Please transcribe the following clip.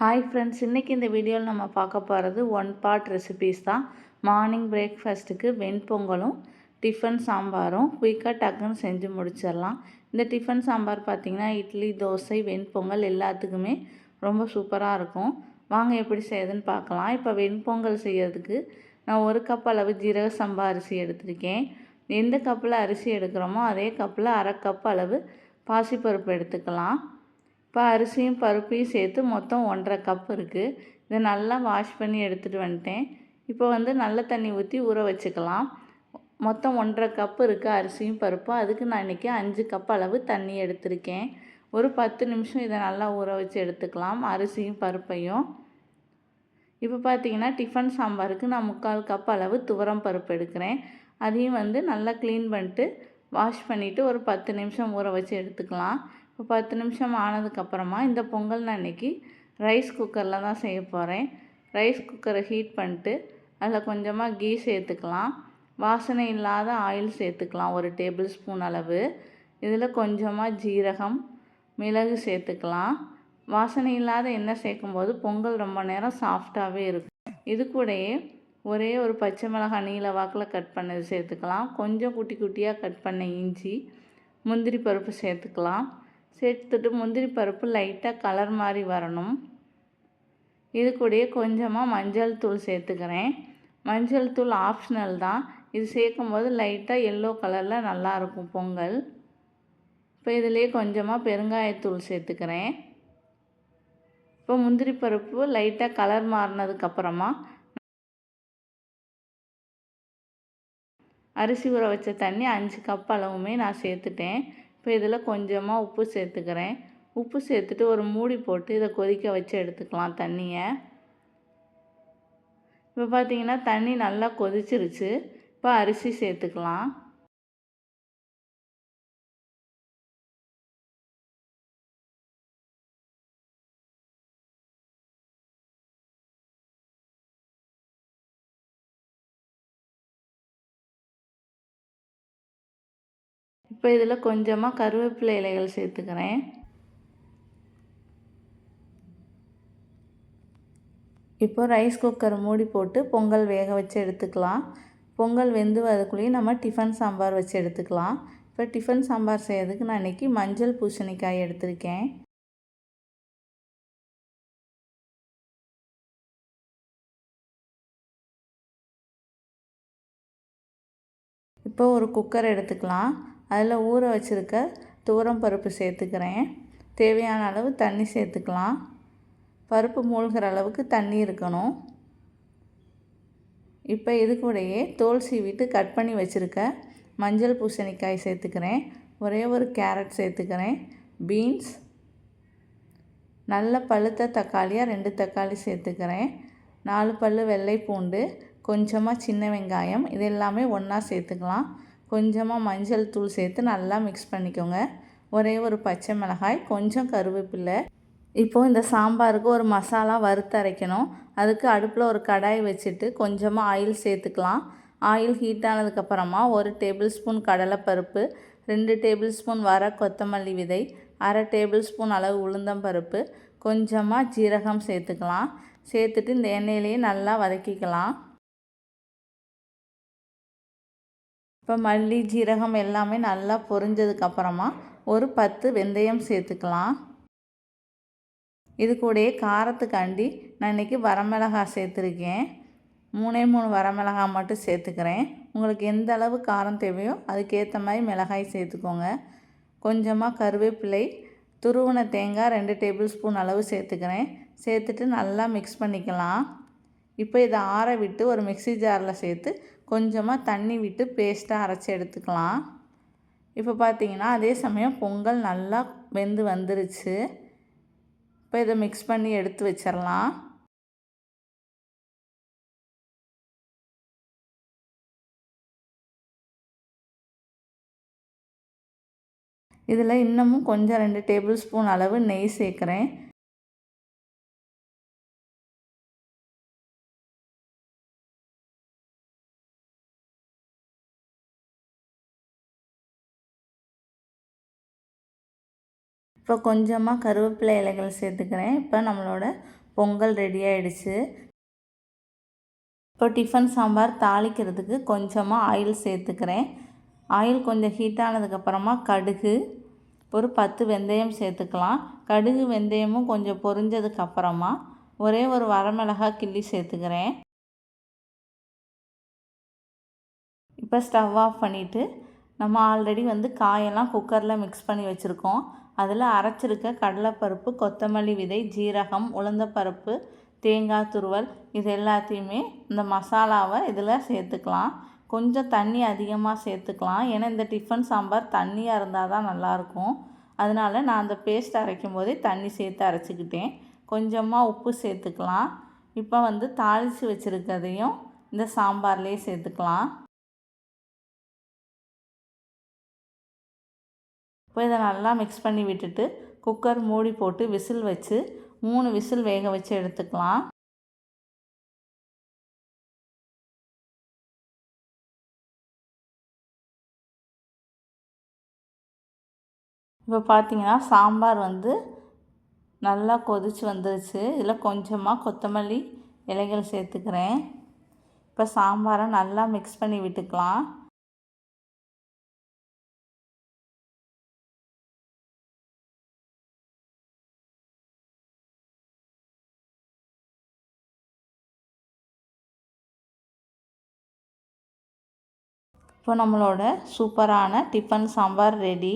Hi friends இன்றைக்கி இந்த வீடியோவில் நம்ம பார்க்க போகிறது ஒன் பார்ட் ரெசிபீஸ் தான். மார்னிங் பிரேக்ஃபாஸ்ட்டுக்கு வெண்பொங்கலும் டிஃபன் சாம்பாரும் குயிக்காக டக்குன்னு செஞ்சு முடிச்சிடலாம். இந்த டிஃபன் சாம்பார் பார்த்திங்கன்னா இட்லி தோசை வெண்பொங்கல் எல்லாத்துக்குமே ரொம்ப சூப்பராக இருக்கும். வாங்க எப்படி செய்யுதுன்னு பார்க்கலாம். இப்போ வெண்பொங்கல் செய்யறதுக்கு நான் ஒரு கப் அளவு ஜீரக சம்பா அரிசி எடுத்திருக்கேன். எந்த கப்பில் அரிசி எடுக்கிறோமோ அதே கப்பில் அரை கப் அளவு பாசிப்பருப்பு எடுத்துக்கலாம். இப்போ அரிசியும் பருப்பையும் சேர்த்து மொத்தம் ஒன்றரை கப் இருக்குது இதை நல்லா வாஷ் பண்ணி எடுத்துகிட்டு வந்துட்டேன். இப்போ வந்து நல்ல தண்ணி ஊற்றி ஊற வச்சுக்கலாம். மொத்தம் ஒன்றரை கப்பு இருக்குது அரிசியும் பருப்பும். அதுக்கு நான் இன்றைக்கி அஞ்சு கப் அளவு தண்ணி எடுத்திருக்கேன். ஒரு பத்து நிமிஷம் இதை நல்லா ஊற வச்சு எடுத்துக்கலாம். அரிசியும் பருப்பையும். இப்போ பார்த்தீங்கன்னா டிஃபன் சாம்பாருக்கு நான் முக்கால் கப் அளவு துவரம் பருப்பு எடுக்கிறேன். அதையும் வந்து நல்லா க்ளீன் பண்ணிட்டு வாஷ் பண்ணிவிட்டு ஒரு பத்து நிமிஷம் ஊற வச்சு எடுத்துக்கலாம். இப்போ பத்து நிமிஷம் ஆனதுக்கப்புறமா இந்த பொங்கல் நான் இன்றைக்கி ரைஸ் குக்கரில் தான் செய்ய போகிறேன் ரைஸ் குக்கரை ஹீட் பண்ணிட்டு அதில் கொஞ்சமாக கீ சேர்த்துக்கலாம். வாசனை இல்லாத ஆயில் சேர்த்துக்கலாம் ஒரு டேபிள் ஸ்பூன் அளவு. இதில் கொஞ்சமாக ஜீரகம் மிளகு சேர்த்துக்கலாம். வாசனை இல்லாத எண்ணெய் சேர்க்கும்போது பொங்கல் ரொம்ப நேரம் சாஃப்டாகவே இருக்கும். இது கூடயே ஒரே ஒரு பச்சை மிளகாய் நீல வாக்கில் கட் பண்ணது சேர்த்துக்கலாம். கொஞ்சம் குட்டி குட்டியாக கட் பண்ண இஞ்சி முந்திரி பருப்பு சேர்த்துக்கலாம். சேர்த்துட்டு முந்திரி பருப்பு லைட்டாக கலர் மாதிரி வரணும். இது கூடயே கொஞ்சமாக மஞ்சள் தூள் சேர்த்துக்கிறேன். மஞ்சள் தூள் ஆப்ஷனல் தான். இது சேர்க்கும் போது லைட்டாக எல்லோ கலரில் நல்லாயிருக்கும் பொங்கல். இப்போ இதுலேயே கொஞ்சமாக பெருங்காயத்தூள் சேர்த்துக்கிறேன். இப்போ முந்திரி பருப்பு லைட்டாக கலர் மாறினதுக்கப்புறமா அரிசி ஊற வச்ச தண்ணி அஞ்சு கப் அளவுமே நான் சேர்த்துட்டேன். இப்போ இதில் கொஞ்சமாக உப்பு சேர்த்துக்கிறேன். உப்பு சேர்த்துட்டு ஒரு மூடி போட்டு இதை கொதிக்க வச்சு எடுத்துக்கலாம் தண்ணியை. இப்போ பார்த்தீங்கன்னா தண்ணி நல்லா கொதிச்சிருச்சு. இப்போ அரிசி சேர்த்துக்கலாம். இப்போ இதில் கொஞ்சமாக கருவேப்பிலை இலைகள் சேர்த்துக்கிறேன். இப்போ ரைஸ் குக்கர் மூடி போட்டு பொங்கல் வேக வச்சு எடுத்துக்கலாம். பொங்கல் வெந்து வரதுக்குள்ளேயும் நம்ம டிஃபன் சாம்பார் வச்சு எடுத்துக்கலாம். இப்போ டிஃபன் சாம்பார் செய்யறதுக்கு நான் இன்றைக்கி மஞ்சள் பூசணிக்காய் எடுத்திருக்கேன். இப்போ ஒரு குக்கர் எடுத்துக்கலாம். அதில் ஊற வச்சுருக்க துவரம் பருப்பு சேர்த்துக்கிறேன். தேவையான அளவு தண்ணி சேர்த்துக்கலாம். பருப்பு மூழ்கிற அளவுக்கு தண்ணி இருக்கணும். இப்போ இது கூடயே தோல் சீவிட்டு கட் பண்ணி வச்சுருக்க மஞ்சள் பூசணிக்காய் சேர்த்துக்கிறேன். ஒரே ஒரு கேரட் சேர்த்துக்கிறேன். பீன்ஸ். நல்ல பழுத்த தக்காளியாக ரெண்டு தக்காளி சேர்த்துக்கிறேன். நாலு பல் வெள்ளை பூண்டு கொஞ்சமாக சின்ன வெங்காயம். இது எல்லாமே ஒன்றா சேர்த்துக்கலாம். கொஞ்சமாக மஞ்சள் தூள் சேர்த்து நல்லா மிக்ஸ் பண்ணிக்கோங்க. ஒரே ஒரு பச்சை மிளகாய் கொஞ்சம் கருவேப்பில்லை இப்போது இந்த சாம்பாருக்கு ஒரு மசாலா வறுத்து அரைக்கணும். அதுக்கு அடுப்பில் ஒரு கடாய் வச்சுட்டு கொஞ்சமாக ஆயில் சேர்த்துக்கலாம். ஆயில் ஹீட் ஆனதுக்கப்புறமா ஒரு டேபிள் ஸ்பூன் கடலைப்பருப்பு ரெண்டு டேபிள் ஸ்பூன் வர கொத்தமல்லி விதை அரை டேபிள் ஸ்பூன் அளவு உளுந்தம்பருப்பு கொஞ்சமாக ஜீரகம் சேர்த்துக்கலாம். சேர்த்துட்டு இந்த எண்ணெயிலேயே நல்லா வதக்கிக்கலாம். இப்போ மல்லி ஜீரகம் எல்லாமே நல்லா பொரிஞ்சதுக்கப்புறமா ஒரு பத்து வெந்தயம் சேர்த்துக்கலாம். இது கூடயே காரத்துக்காண்டி நான் இன்றைக்கி வரமிளகாய் சேர்த்துருக்கேன். மூணே மூணு வரமிளகாய் மட்டும் சேர்த்துக்கிறேன். உங்களுக்கு எந்த அளவு காரம் தேவையோ அதுக்கேற்ற மாதிரி மிளகாய் சேர்த்துக்கோங்க. கொஞ்சமாக கருவேப்பிலை துருவன தேங்காய் ரெண்டு டேபிள் ஸ்பூன் அளவு சேர்த்துக்கிறேன். சேர்த்துட்டு நல்லா மிக்ஸ் பண்ணிக்கலாம். இப்போ இதை ஆற விட்டு ஒரு மிக்சி ஜாரில் சேர்த்து கொஞ்சமாக தண்ணி விட்டு பேஸ்ட்டாக அரைச்சி எடுத்துக்கலாம். இப்போ பார்த்தீங்கன்னா அதே சமயம் பொங்கல் நல்லா வெந்து வந்துருச்சு. இப்போ இதை மிக்ஸ் பண்ணி எடுத்து வச்சிடலாம் இதில் இன்னமும் கொஞ்சம் ரெண்டு டேபிள் ஸ்பூன் அளவு நெய் சேர்க்குறேன். இப்போ கொஞ்சமாக கருவேப்பிலை இலைகள் சேர்த்துக்கிறேன். இப்போ நம்மளோட பொங்கல் ரெடி ஆயிடுச்சு. இப்போ டிஃபன் சாம்பார் தாளிக்கிறதுக்கு கொஞ்சமாக ஆயில் சேர்த்துக்கிறேன். ஆயில் கொஞ்சம் ஹீட் ஆனதுக்கப்புறமா கடுகு ஒரு பத்து வெந்தயம் சேர்த்துக்கலாம். கடுகு வெந்தயமும் கொஞ்சம் பொரிஞ்சதுக்கப்புறமா ஒரே ஒரு வரமிளகாய் கிள்ளி சேர்த்துக்கிறேன். இப்போ ஸ்டவ் ஆஃப் பண்ணிவிட்டு நம்ம ஆல்ரெடி வந்து காயெல்லாம் குக்கரில் மிக்ஸ் பண்ணி வச்சுருக்கோம். அதில் அரைச்சிருக்க கடலைப்பருப்பு கொத்தமல்லி விதை ஜீரகம் உளுந்தப்பருப்பு தேங்காய் துருவல் இது எல்லாத்தையுமே இந்த மசாலாவை இதில் சேர்த்துக்கலாம். கொஞ்சம் தண்ணி அதிகமாக சேர்த்துக்கலாம். ஏன்னா இந்த டிஃபன் சாம்பார் தண்ணியாக இருந்தால் தான் நல்லாயிருக்கும். அதனால் நான் அந்த பேஸ்ட் அரைக்கும் போதே தண்ணி சேர்த்து அரைச்சிக்கிட்டேன். கொஞ்சமாக உப்பு சேர்த்துக்கலாம். இப்போ வந்து தாளித்து வச்சுருக்கிறதையும் இந்த சாம்பார்லேயே சேர்த்துக்கலாம். இப்போ இதை நல்லா மிக்ஸ் பண்ணி விட்டுட்டு குக்கர் மூடி போட்டு விசில் வச்சு மூணு விசில் வேக வச்சு எடுத்துக்கலாம். இப்போ பார்த்தீங்கன்னா சாம்பார் வந்து நல்லா கொதிச்சு வந்துருச்சு. இதில் கொஞ்சமாக கொத்தமல்லி இலைகள் சேர்த்துக்கிறேன். இப்போ சாம்பாரை நல்லா மிக்ஸ் பண்ணி விட்டுக்கலாம். இப்போ நம்மளோட சூப்பரான டிஃபன் சாம்பார் ரெடி.